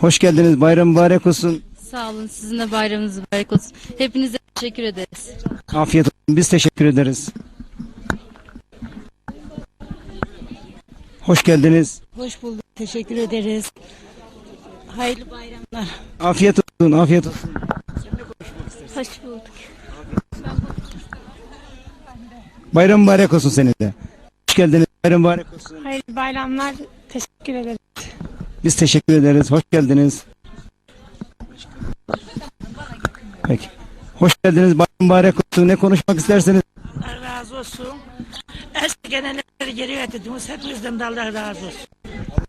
Hoş geldiniz. Bayram mübarek olsun. Sağ olun. Sizin de bayramınız mübarek olsun. Hepinize teşekkür ederiz. Afiyet olsun. Biz teşekkür ederiz. Hoş geldiniz. Hoş bulduk. Teşekkür ederiz. Hayırlı bayramlar. Afiyet olsun. Afiyet olsun. Hoş bulduk. Bayram mübarek olsun senin de. Hoş geldiniz. Bayram mübarek olsun. Hayırlı bayramlar. Teşekkür ederiz. Biz teşekkür ederiz. Hoş geldiniz. Peki. Hoş geldiniz. Bayram mübarek olsun. Ne konuşmak isterseniz. Allah razı olsun. Eski gelenekleri geri getirdiniz. Hepinizden de Allah razı olsun.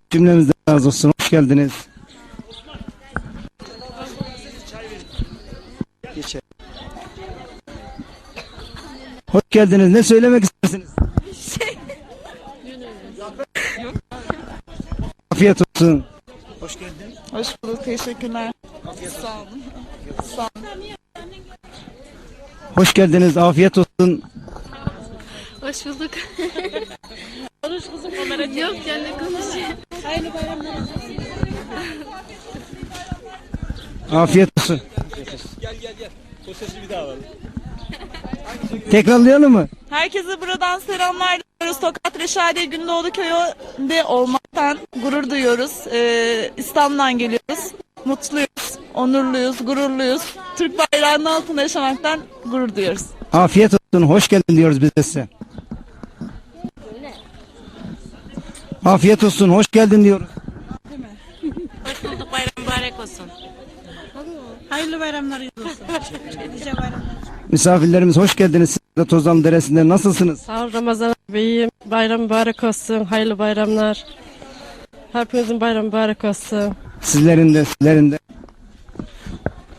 Cümlemizden razı olsun. Hoş geldiniz. Geçelim. Hoş geldiniz. Ne söylemek istersiniz? Olsun. Hoş geldin. Hoş bulduk, teşekkürler. Hoş geldiniz. Afiyet olsun. Hoş bulduk. Konuş kızım kamera Yok canım konuş. Afiyet olsun. Tekrarlayalım mı? Herkese buradan selamlar diliyoruz. Tokat Reşadiye Gündoğdu köyünde olmaktan gurur duyuyoruz. Ee, İstanbul'dan geliyoruz. Mutluyuz, onurluyuz, gururluyuz. Türk bayrağının altında yaşamaktan gurur duyuyoruz. Afiyet olsun. Hoş geldin diyoruz biz de size. Afiyet olsun. Hoş geldin diyoruz. Hoş bulduk. Bayram mübarek olsun. Hayırlı bayramlar olsun. Nice bayramlar. Misafirlerimiz hoş geldiniz. Siz de Tozan Deresi'nde nasılsınız? Sağ ol Ramazan Bey'im. Bayram mübarek olsun. Hayırlı bayramlar. Hepinizin bayramı mübarek olsun. Sizlerin de, sizlerin de.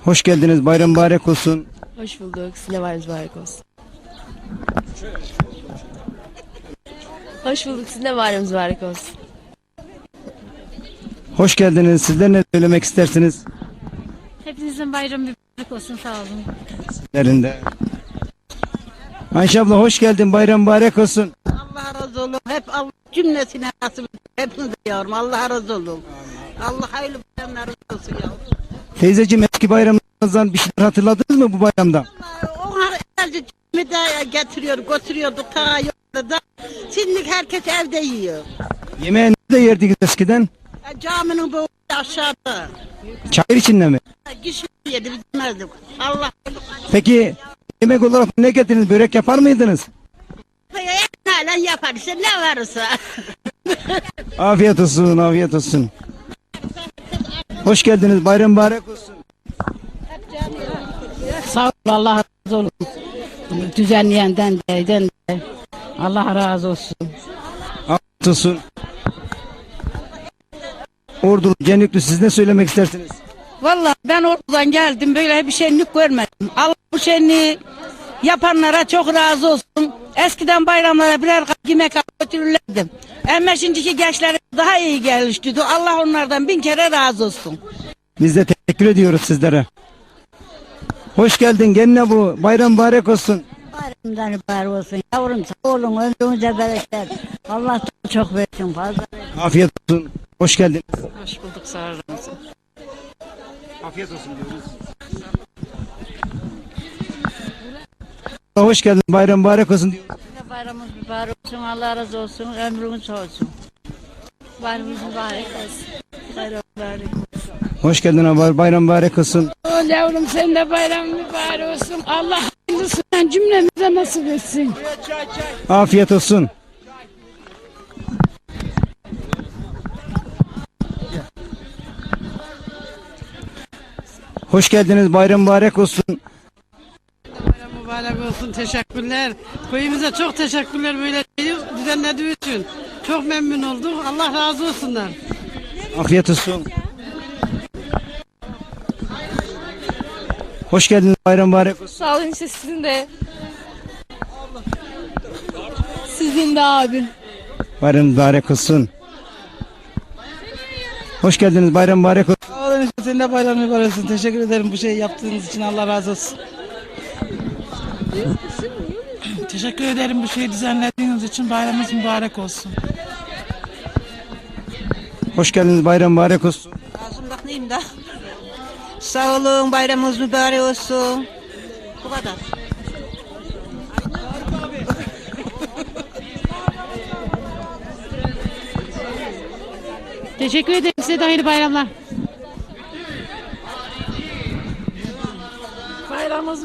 Hoş geldiniz. Bayram mübarek olsun. Hoş bulduk. Sizin de bayramınız mübarek olsun. Hoş bulduk. Sizin de bayramınız mübarek olsun. Hoş geldiniz. Sizler ne söylemek istersiniz? Hepinizin bayramı mübarek olsun. Sağ olun. Sizlerin de. Ayşe abla hoş geldin. Bayram mübarek olsun. Allah razı olsun. Hep Allah cümlesine nasip. Hepinize yavrum. Allah razı olsun. Allah hayırlı bayramlar olsun yavrum. Teyzeciğim eski bayramınızdan bir şeyler hatırladınız mı bu bayramda? Onlar evvelce cümlede getiriyor, götürüyorduk ta yolda da. Şimdi herkes evde yiyor. Yemeği nerede yerdik eskiden? E, Caminin bu aşağıda. Çayır içinde mi? Kişi yedi biz yemezdik. Allah Peki yemek olarak ne getirdiniz? Börek yapar mıydınız? halen yapar işte ne varsa. Afiyet olsun, afiyet olsun. Hoş geldiniz. Bayram mübarek olsun. Sağ ol Allah razı olsun. Düzenleyenden de, de. Allah razı olsun. Afiyet olsun. Ordulu, Cenikli siz ne söylemek istersiniz? Vallahi ben oradan geldim böyle bir şenlik görmedim. Allah bu şenliği yapanlara çok razı olsun. Eskiden bayramlara birer yemek götürürlerdim. Ama şimdiki gençlere daha iyi gelişti. Allah onlardan bin kere razı olsun. Biz de teşekkür ediyoruz sizlere. Hoş geldin gene bu. Bayram mübarek olsun. Bayramdan mübarek olsun. Yavrum sağ olun ömrünüze bereket. Allah çok versin fazla. Afiyet olsun. Hoş geldin. Hoş bulduk sağ ol Ramazan. Afiyet olsun diyoruz. Hoş geldin. Bayram mübarek olsun diyoruz. Bayramınız mübarek olsun. Allah razı olsun. Ömrünüz olsun. Bayramınız mübarek olsun. Bayram mübarek. Hoş geldin abi. Bayram mübarek olsun. Yavrum sen de bayram mübarek olsun. Allah hayırlısından cümlemize nasip etsin. Afiyet olsun. Hoş geldiniz. Bayram mübarek olsun. Mübarek olsun. Teşekkürler. Köyümüze çok teşekkürler böyle şeyi düzenlediği için. Çok memnun olduk. Allah razı olsunlar. Afiyet olsun. Hoş geldiniz. Bayram mübarek olsun. Sağ olun işte sizin de. Sizin de abi. Bayram mübarek olsun. Hoş geldiniz. Bayram mübarek olsun. Sağ olun, senin de bayram mübarek olsun. Teşekkür ederim bu şeyi yaptığınız için. Allah razı olsun. Teşekkür ederim bu şeyi düzenlediğiniz için. Bayramınız mübarek olsun. Hoş geldiniz. Bayram mübarek olsun. Ağzımda neyim da. Sağ olun, bayramınız mübarek olsun. Bu kadar. Teşekkür ederim size de hayırlı bayramlar.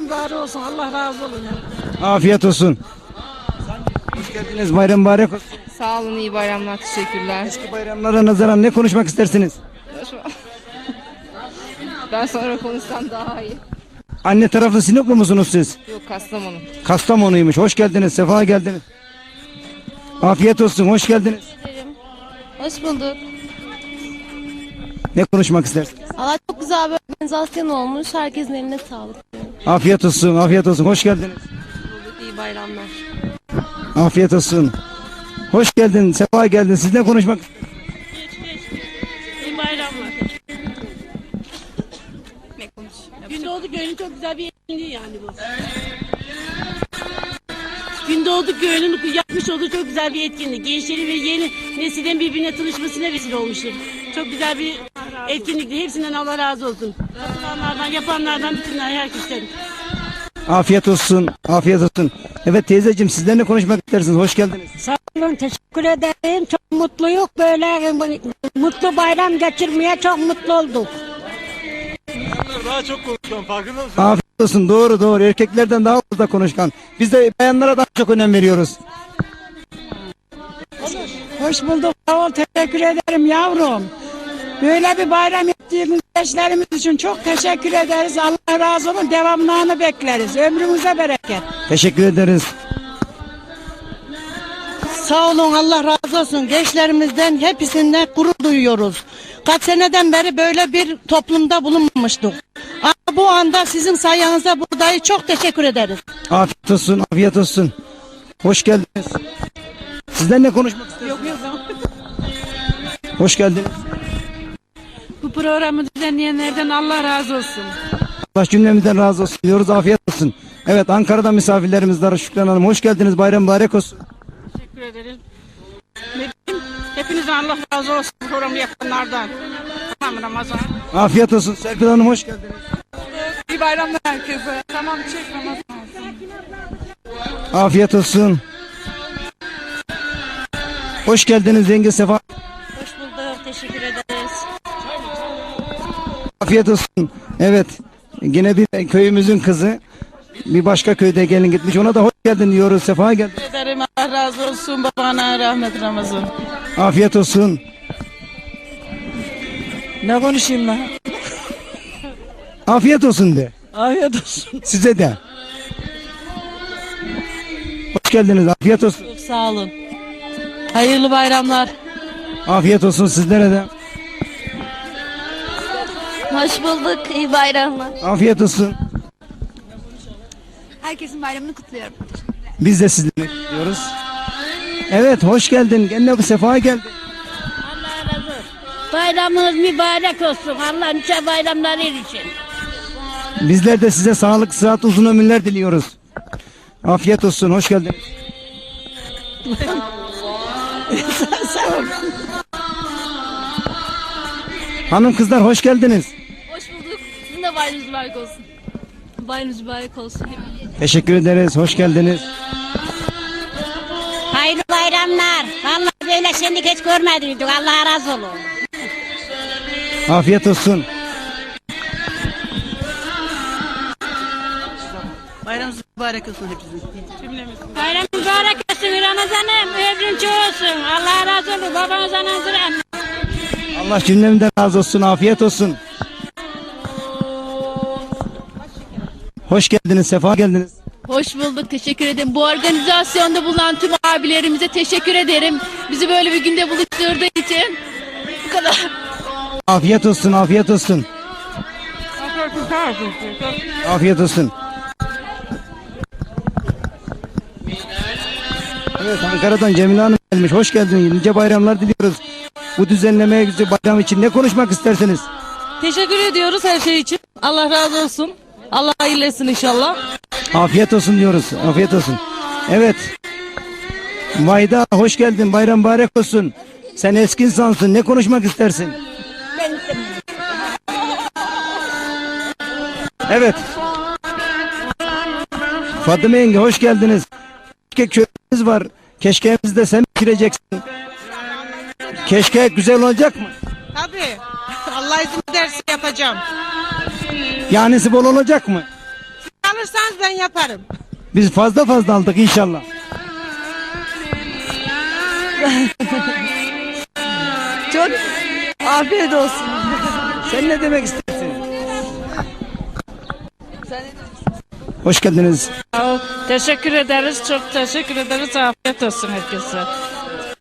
Mübarek olsun. Allah razı olsun. Afiyet olsun. Hoş geldiniz. Bayram mübarek olsun. Sağ olun iyi bayramlar teşekkürler. Eski bayramlara nazaran ne konuşmak istersiniz? Ben sonra konuşsam daha iyi. Anne taraflı Sinoplu musunuz siz? Yok Kastamonu. Kastamonu'ymuş. Hoş geldiniz. Sefa geldiniz. Afiyet olsun. Hoş geldiniz. Hoş bulduk. Ne konuşmak istersiniz? Allah çok güzel bir organizasyon olmuş. Herkesin eline sağlık. Afiyet olsun. Afiyet olsun. Hoş geldiniz. İyi bayramlar. Afiyet olsun. Hoş geldin. Sefa geldin. Siz ne konuşmak İyi bayramlar. Gündoğdu Köyü'nün çok güzel bir etkinliği yani bu. Gündoğdu Köyü'nün yapmış olduğu çok güzel bir etkinlik. Gençlerin ve yeni neslin birbirine tanışmasına vesile olmuştur. Çok güzel bir etkinlikti. Hepsinden Allah razı olsun. Katılanlardan, yapanlardan, bütün herkesten. Afiyet olsun. Afiyet olsun. Evet teyzeciğim sizler ne konuşmak istersiniz? Hoş geldiniz. Sağ olun teşekkür ederim. Çok mutluyuz. Böyle mutlu bayram geçirmeye çok mutlu olduk. Daha çok konuşuyorum farkında mısın? Afiyet olsun. Doğru doğru. Erkeklerden daha fazla konuşkan. Biz de bayanlara daha çok önem veriyoruz. Hoş bulduk. Sağ ol. Teşekkür ederim yavrum. Böyle bir bayram ettiğimiz gençlerimiz için çok teşekkür ederiz. Allah razı olsun. Devamlarını bekleriz. Ömrümüze bereket. Teşekkür ederiz. Sağ olun, Allah razı olsun. Gençlerimizden hepsinden gurur duyuyoruz. Kaç seneden beri böyle bir toplumda bulunmamıştık. Ama bu anda sizin sayenizde buradayız. Çok teşekkür ederiz. Afiyet olsun. Afiyet olsun. Hoş geldiniz. Sizler ne konuşmak istersiniz? Yok yok. Hoş geldiniz. Bu programı düzenleyenlerden Allah razı olsun. Allah cümlemizden razı olsun diyoruz. Afiyet olsun. Evet Ankara'da misafirlerimiz var. Şükran Hanım. Hoş geldiniz. Bayram mübarek olsun. Teşekkür ederim. Hepinizden Allah razı olsun programı yapanlardan. Tamam Ramazan. Afiyet olsun. Serpil Hanım hoş geldiniz. İyi bayramlar herkese. Tamam çek Ramazan. Afiyet olsun. Hoş geldiniz Zengi Sefa. Hoş bulduk. Teşekkür ederiz. Afiyet olsun. Evet. Yine bir köyümüzün kızı. Bir başka köyde gelin gitmiş. Ona da hoş geldin diyoruz. Sefa geldin. ederim. Allah razı olsun. Babana rahmet Ramazan. Afiyet olsun. Ne konuşayım lan? Afiyet olsun de. Afiyet olsun. Size de. Hoş geldiniz. Afiyet olsun. Sağ olun. Hayırlı bayramlar. Afiyet olsun sizlere de. Hoş bulduk. İyi bayramlar. Afiyet olsun. Herkesin bayramını kutluyorum. Biz de sizleri bekliyoruz. Evet hoş geldin. Gene bu sefa geldin. Bayramınız mübarek olsun. Allah nice bayramları için. Bizler de size sağlık, sıhhat, uzun ömürler diliyoruz. Afiyet olsun. Hoş geldin. Hanım kızlar hoş geldiniz. Bayramınız mübarek olsun. Bayramınız mübarek olsun. Teşekkür ederiz. Hoş geldiniz. Hayırlı bayramlar. Vallahi böyle seni hiç görmediydik. Allah razı olsun. Afiyet olsun. Bayramınız mübarek olsun hepinizin. Bayram mübarek olsun Ramazan'ım. Ömrün olsun. Allah razı olsun. Babanızdan hazır Allah cümlemizden razı olsun. Afiyet olsun. Hoş geldiniz. Sefa geldiniz. Hoş bulduk. Teşekkür ederim. Bu organizasyonda bulunan tüm abilerimize teşekkür ederim. Bizi böyle bir günde buluşturduğu için. Bu kadar. Afiyet olsun. Afiyet olsun. Afiyet olsun. Evet Ankara'dan Cemile Hanım gelmiş. Hoş geldin. Nice bayramlar diliyoruz. Bu düzenlemeye güzel bayram için ne konuşmak istersiniz? Teşekkür ediyoruz her şey için. Allah razı olsun. Allah hayırlı etsin inşallah. Afiyet olsun diyoruz. Afiyet olsun. Evet. Mayda hoş geldin. Bayram mübarek olsun. Sen eski insansın. Ne konuşmak istersin? Evet. Fatıma yenge hoş geldiniz. Keşke köyümüz var. Keşkeğimizi de sen bitireceksin. Keşke güzel olacak mı? Tabii. Allah izin ederse yapacağım. Yanisi bol olacak mı? Alırsanız ben yaparım. Biz fazla fazla aldık inşallah. Çok afiyet olsun. Sen ne demek istersin? Hoş geldiniz. Teşekkür ederiz. Çok teşekkür ederiz. Afiyet olsun herkese.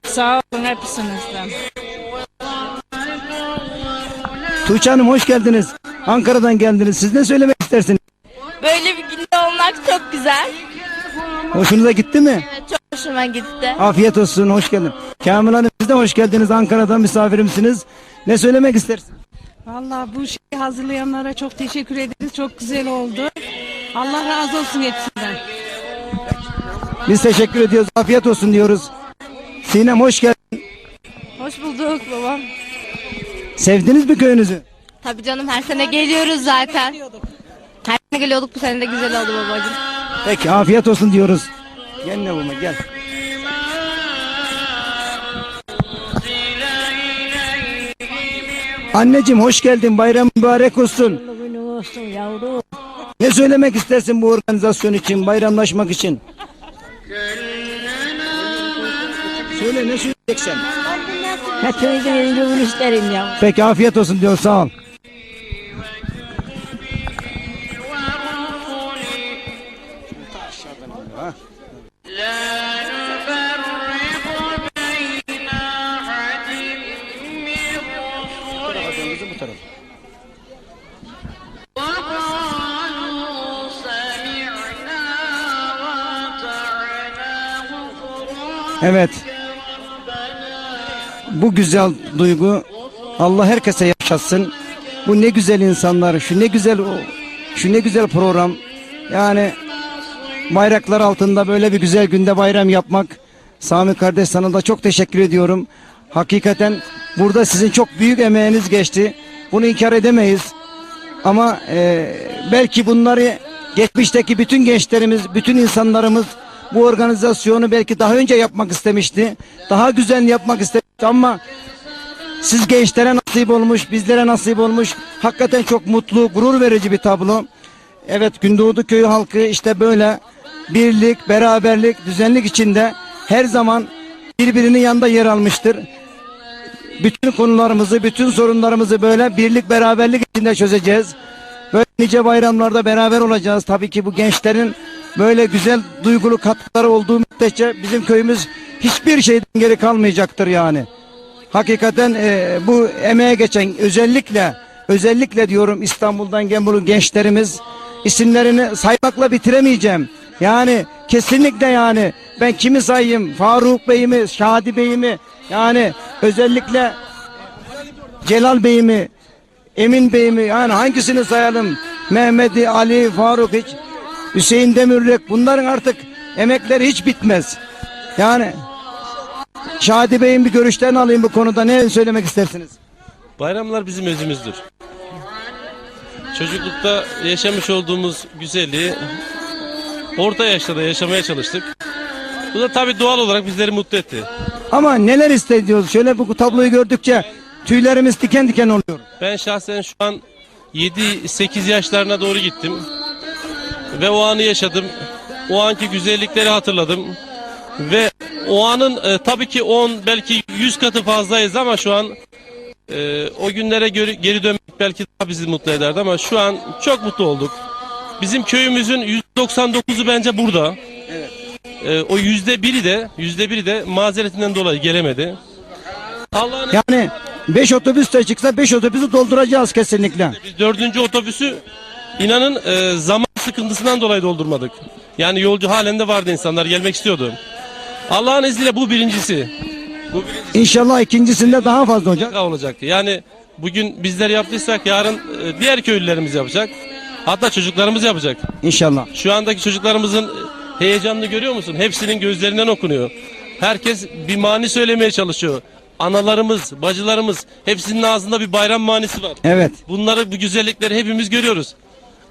Sağ olun hepsinizden. Tuğçe Hanım hoş geldiniz. Ankara'dan geldiniz. Siz ne söylemek istersiniz? Böyle bir günde olmak çok güzel. Hoşunuza gitti mi? Çok hoşuma gitti. Afiyet olsun, hoş geldin. Kamil Hanım siz de hoş geldiniz. Ankara'dan misafirimsiniz. Ne söylemek istersin? Vallahi bu şeyi hazırlayanlara çok teşekkür ederiz. Çok güzel oldu. Allah razı olsun hepsinden. Biz teşekkür ediyoruz. Afiyet olsun diyoruz. Sinem hoş geldin. Hoş bulduk babam. Sevdiniz mi köyünüzü? Tabii canım her sene geliyoruz zaten. Her sene geliyorduk bu sene de güzel oldu babacığım. Peki afiyet olsun diyoruz. Gel ne bulma gel. Anneciğim hoş geldin. Bayram mübarek olsun. olsun yavrum. Ne söylemek istersin bu organizasyon için, bayramlaşmak için? Söyle ne söyleyeceksin? Hepinizin iyiliğini isterim ya. Peki afiyet olsun diyor sağ ol. Evet. Bu güzel duygu Allah herkese yaşatsın. Bu ne güzel insanlar, şu ne güzel şu ne güzel program. Yani bayraklar altında böyle bir güzel günde bayram yapmak. Sami kardeş sana da çok teşekkür ediyorum. Hakikaten burada sizin çok büyük emeğiniz geçti. Bunu inkar edemeyiz. Ama e, belki bunları geçmişteki bütün gençlerimiz, bütün insanlarımız bu organizasyonu belki daha önce yapmak istemişti. Daha güzel yapmak istemişti ama siz gençlere nasip olmuş, bizlere nasip olmuş. Hakikaten çok mutlu, gurur verici bir tablo. Evet Gündoğdu köyü halkı işte böyle birlik, beraberlik, düzenlik içinde her zaman birbirinin yanında yer almıştır. Bütün konularımızı, bütün sorunlarımızı böyle birlik, beraberlik içinde çözeceğiz. Böyle nice bayramlarda beraber olacağız. Tabii ki bu gençlerin böyle güzel duygulu katkıları olduğu müddetçe bizim köyümüz hiçbir şeyden geri kalmayacaktır yani. Hakikaten e, bu emeğe geçen özellikle özellikle diyorum İstanbul'dan bu gençlerimiz isimlerini saymakla bitiremeyeceğim. Yani kesinlikle yani ben kimi sayayım? Faruk Bey'i mi, Şadi Bey'i mi? Yani özellikle Celal Bey mi, Emin Bey mi? Yani hangisini sayalım? Mehmet'i, Ali, Faruk hiç, Hüseyin Demirlek bunların artık emekleri hiç bitmez. Yani Şadi Bey'in bir görüşlerini alayım bu konuda. Ne söylemek istersiniz? Bayramlar bizim özümüzdür. Çocuklukta yaşamış olduğumuz güzelliği orta yaşta da yaşamaya çalıştık. Bu da tabii doğal olarak bizleri mutlu etti. Ama neler hissediyoruz? Şöyle bu tabloyu gördükçe tüylerimiz diken diken oluyor. Ben şahsen şu an 7-8 yaşlarına doğru gittim. Ve o anı yaşadım. O anki güzellikleri hatırladım. Ve o anın e, tabii ki 10 belki 100 katı fazlayız ama şu an e, o günlere göre, geri dönmek belki daha bizi mutlu ederdi ama şu an çok mutlu olduk. Bizim köyümüzün %99'u bence burada. E, o yüzde biri de yüzde biri de mazeretinden dolayı gelemedi. Allah'ın Yani 5 otobüs de çıksa 5 otobüsü dolduracağız kesinlikle. Biz dördüncü otobüsü inanın e, zaman sıkıntısından dolayı doldurmadık. Yani yolcu halen de vardı insanlar gelmek istiyordu. Allah'ın izniyle bu birincisi. Bu birincisi İnşallah ikincisinde daha fazla olacak. olacaktı. Yani bugün bizler yaptıysak yarın e, diğer köylülerimiz yapacak. Hatta çocuklarımız yapacak. İnşallah. Şu andaki çocuklarımızın heyecanını görüyor musun? Hepsinin gözlerinden okunuyor. Herkes bir mani söylemeye çalışıyor. Analarımız, bacılarımız hepsinin ağzında bir bayram manisi var. Evet. Bunları bu güzellikleri hepimiz görüyoruz.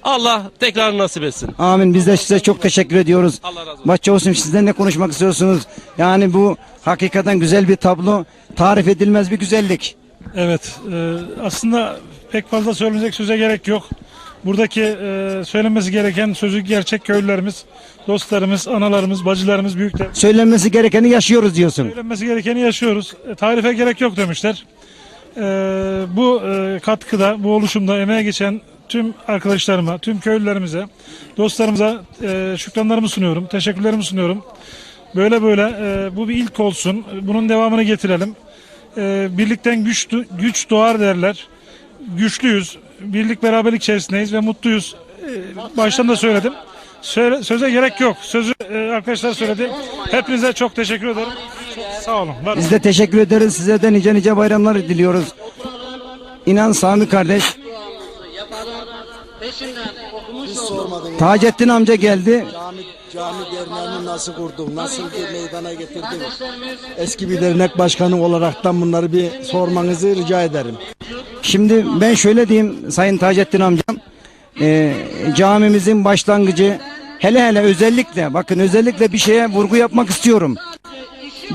Allah tekrar nasip etsin. Amin. Biz de size çok teşekkür ediyoruz. Allah razı olsun. Başçavuşum sizden ne konuşmak istiyorsunuz? Yani bu hakikaten güzel bir tablo. Tarif edilmez bir güzellik. Evet, e, aslında pek fazla söylenecek söze gerek yok. Buradaki e, söylenmesi gereken sözü gerçek köylülerimiz, dostlarımız, analarımız, bacılarımız, büyükler. Söylenmesi gerekeni yaşıyoruz diyorsun. Söylenmesi gerekeni yaşıyoruz. E, tarife gerek yok demişler. E, bu e, katkıda, bu oluşumda emeğe geçen tüm arkadaşlarıma, tüm köylülerimize, dostlarımıza e, şükranlarımı sunuyorum, teşekkürlerimi sunuyorum. Böyle böyle e, bu bir ilk olsun. Bunun devamını getirelim. E, birlikten güç güç doğar derler. Güçlüyüz. Birlik beraberlik içerisindeyiz ve mutluyuz. E, baştan da söyledim. Söyle, söze gerek yok. Sözü e, arkadaşlar söyledi. Hepinize çok teşekkür ederim. Sağ olun. Var. Biz de teşekkür ederiz. Size de nice nice bayramlar diliyoruz. İnan Sami kardeş. Taceddin amca geldi. Cami, cami derneğini nasıl kurdun? Nasıl bir meydana getirdin? Eski bir dernek başkanı olaraktan bunları bir sormanızı rica ederim. Şimdi ben şöyle diyeyim Sayın Taceddin amcam. Ee, camimizin başlangıcı hele hele özellikle bakın özellikle bir şeye vurgu yapmak istiyorum.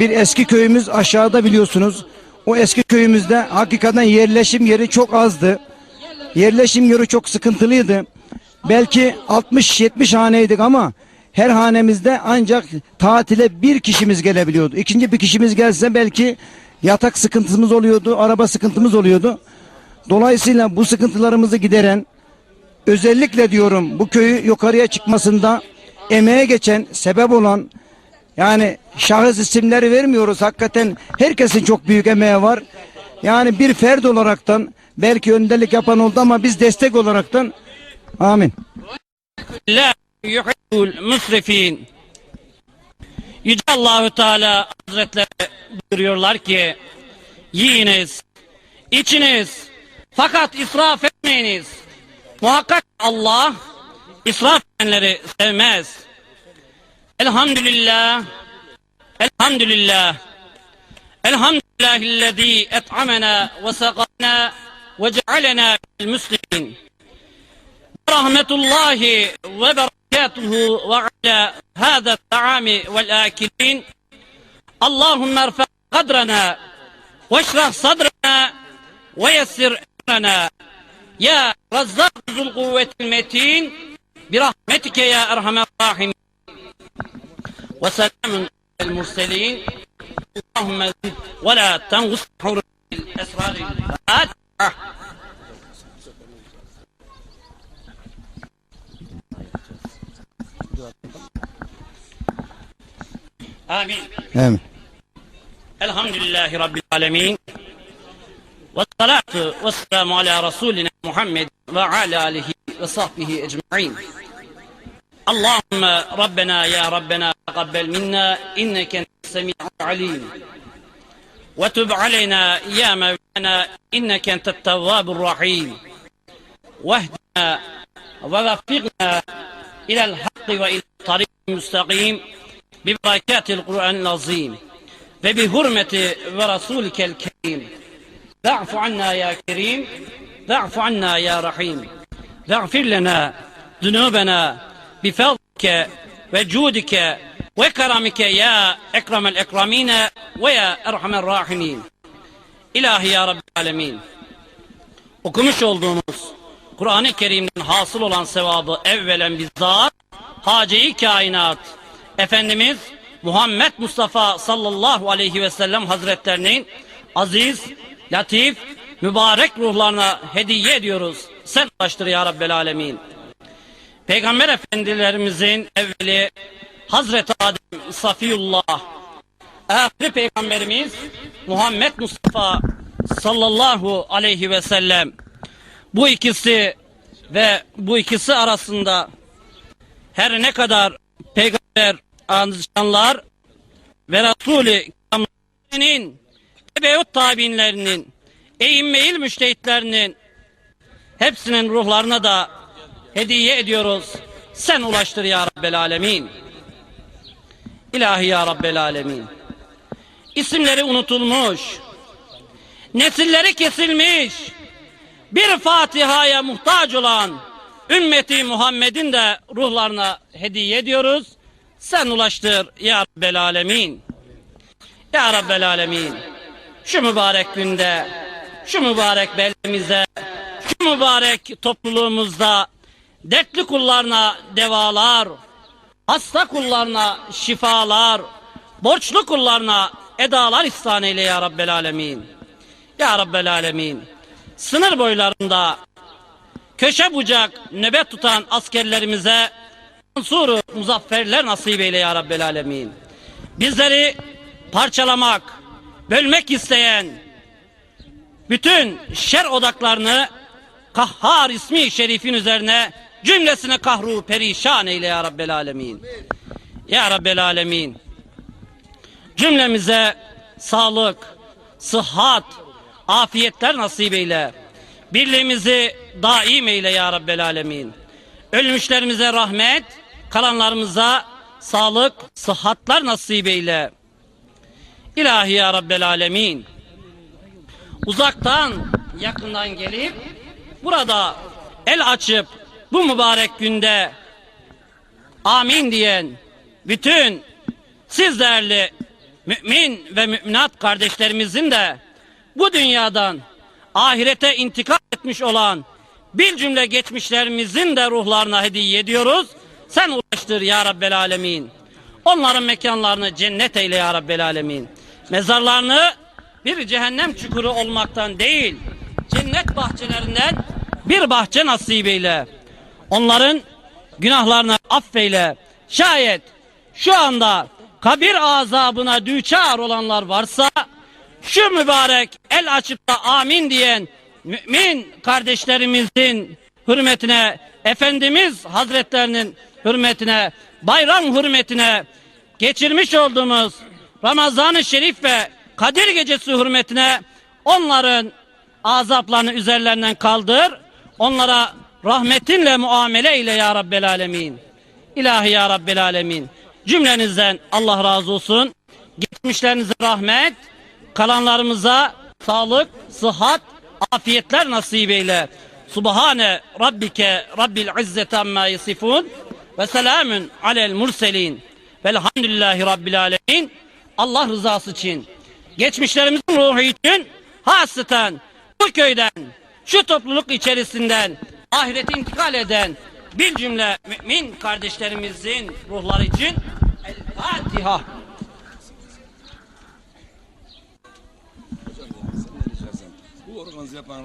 Bir eski köyümüz aşağıda biliyorsunuz. O eski köyümüzde hakikaten yerleşim yeri çok azdı. Yerleşim yeri çok sıkıntılıydı. Belki 60-70 haneydik ama her hanemizde ancak tatile bir kişimiz gelebiliyordu. İkinci bir kişimiz gelse belki yatak sıkıntımız oluyordu, araba sıkıntımız oluyordu. Dolayısıyla bu sıkıntılarımızı gideren özellikle diyorum bu köyü yukarıya çıkmasında emeğe geçen, sebep olan yani şahıs isimleri vermiyoruz. Hakikaten herkesin çok büyük emeği var. Yani bir ferd olaraktan belki önderlik yapan oldu ama biz destek olaraktan amin. La yuhibbul musrifin. Yüce Allahu Teala Hazretleri buyuruyorlar ki yiyiniz, içiniz fakat israf etmeyiniz. Muhakkak Allah israf edenleri sevmez. Elhamdülillah Elhamdülillah Elhamdülillahillezî et'amena ve sakana cealena müslimin. ورحمة الله وبركاته وعلى هذا الطعام والآكلين. اللهم ارفع قدرنا واشرح صدرنا ويسر أمرنا. يا رزاق ذو القوة المتين برحمتك يا أرحم الراحمين. وسلام على المرسلين. اللهم ولا تنقص حرم الأسرار. الفاتحة آمين. Amin. الحمد لله رب العالمين والصلاة والسلام على رسولنا محمد وعلى آله وصحبه أجمعين. اللهم ربنا يا ربنا تقبل منا إنك السميع العليم. وتب علينا يا مولانا إنك أنت التواب الرحيم. واهدنا ووفقنا إلى الحق وإلى الطريق المستقيم ببركات القرآن العظيم وبحرمة ورسولك الكريم. واعف عنا يا كريم واعف عنا يا رحيم. واغفر لنا ذنوبنا بفضلك وجودك وكرمك يا أكرم الأكرمين ويا أرحم الراحمين İlahi ya Rabbi Alemin. Okumuş olduğumuz Kur'an-ı Kerim'den hasıl olan sevabı evvelen bizzat Hace-i Kainat Efendimiz Muhammed Mustafa sallallahu aleyhi ve sellem hazretlerinin aziz, latif, mübarek ruhlarına hediye ediyoruz. Sen ulaştır ya Rabbel Alemin. Peygamber efendilerimizin evveli Hazreti Adem Safiyullah ahiri peygamberimiz Muhammed Mustafa sallallahu aleyhi ve sellem bu ikisi ve bu ikisi arasında her ne kadar peygamber anlayanlar ve Resul-i Kiram'ın tebeut tabinlerinin eğinmeyil müştehitlerinin hepsinin ruhlarına da hediye ediyoruz. Sen ulaştır ya Rabbel Alemin. İlahi ya Rabbel Alemin. İsimleri unutulmuş, nesilleri kesilmiş, bir Fatiha'ya muhtaç olan ümmeti Muhammed'in de ruhlarına hediye ediyoruz. Sen ulaştır ya Rabbel Alemin. Ya Rabbel Alemin. Şu mübarek günde, şu mübarek beldemize, şu mübarek topluluğumuzda dertli kullarına devalar, hasta kullarına şifalar, borçlu kullarına edalar ihsan eyle ya Rabbel Alemin. Ya Rabbel Alemin. Sınır boylarında köşe bucak nöbet tutan askerlerimize mansuru muzafferler nasip eyle ya Rabbel Alemin. Bizleri parçalamak, bölmek isteyen bütün şer odaklarını Kahhar ismi şerifin üzerine cümlesine kahru perişan eyle ya Rabbel Alemin. Ya Rabbel Alemin. Cümlemize sağlık, sıhhat, afiyetler nasip eyle. Birliğimizi daim eyle ya Rabbel Alemin. Ölmüşlerimize rahmet, kalanlarımıza sağlık, sıhhatler nasip eyle. İlahi ya Rabbel Alemin. Uzaktan, yakından gelip burada el açıp bu mübarek günde amin diyen bütün siz değerli mümin ve müminat kardeşlerimizin de bu dünyadan ahirete intikal etmiş olan bir cümle geçmişlerimizin de ruhlarına hediye ediyoruz. Sen ulaştır ya Rabbel Alemin. Onların mekanlarını cennet eyle ya Rabbel Alemin. Mezarlarını bir cehennem çukuru olmaktan değil, cennet bahçelerinden bir bahçe nasip eyle. Onların günahlarını affeyle. Şayet şu anda kabir azabına düçar olanlar varsa şu mübarek el açıp da amin diyen mümin kardeşlerimizin hürmetine, Efendimiz Hazretlerinin hürmetine, bayram hürmetine, geçirmiş olduğumuz Ramazan-ı Şerif ve Kadir Gecesi hürmetine onların azaplarını üzerlerinden kaldır. Onlara rahmetinle muamele ile ya Rabbel Alemin. İlahi ya Rabbel Alemin. Cümlenizden Allah razı olsun. Geçmişlerinize rahmet, kalanlarımıza sağlık, sıhhat, afiyetler nasip eyle. Subhane Rabbike Rabbil İzzeti amma yasifun ve selamun alel murselin. Velhamdülillahi Rabbil Alemin. Allah rızası için, geçmişlerimizin ruhu için hasreten bu köyden, şu topluluk içerisinden ahirete intikal eden bir cümle mümin kardeşlerimizin ruhları için El Fatiha. Bu organize yapan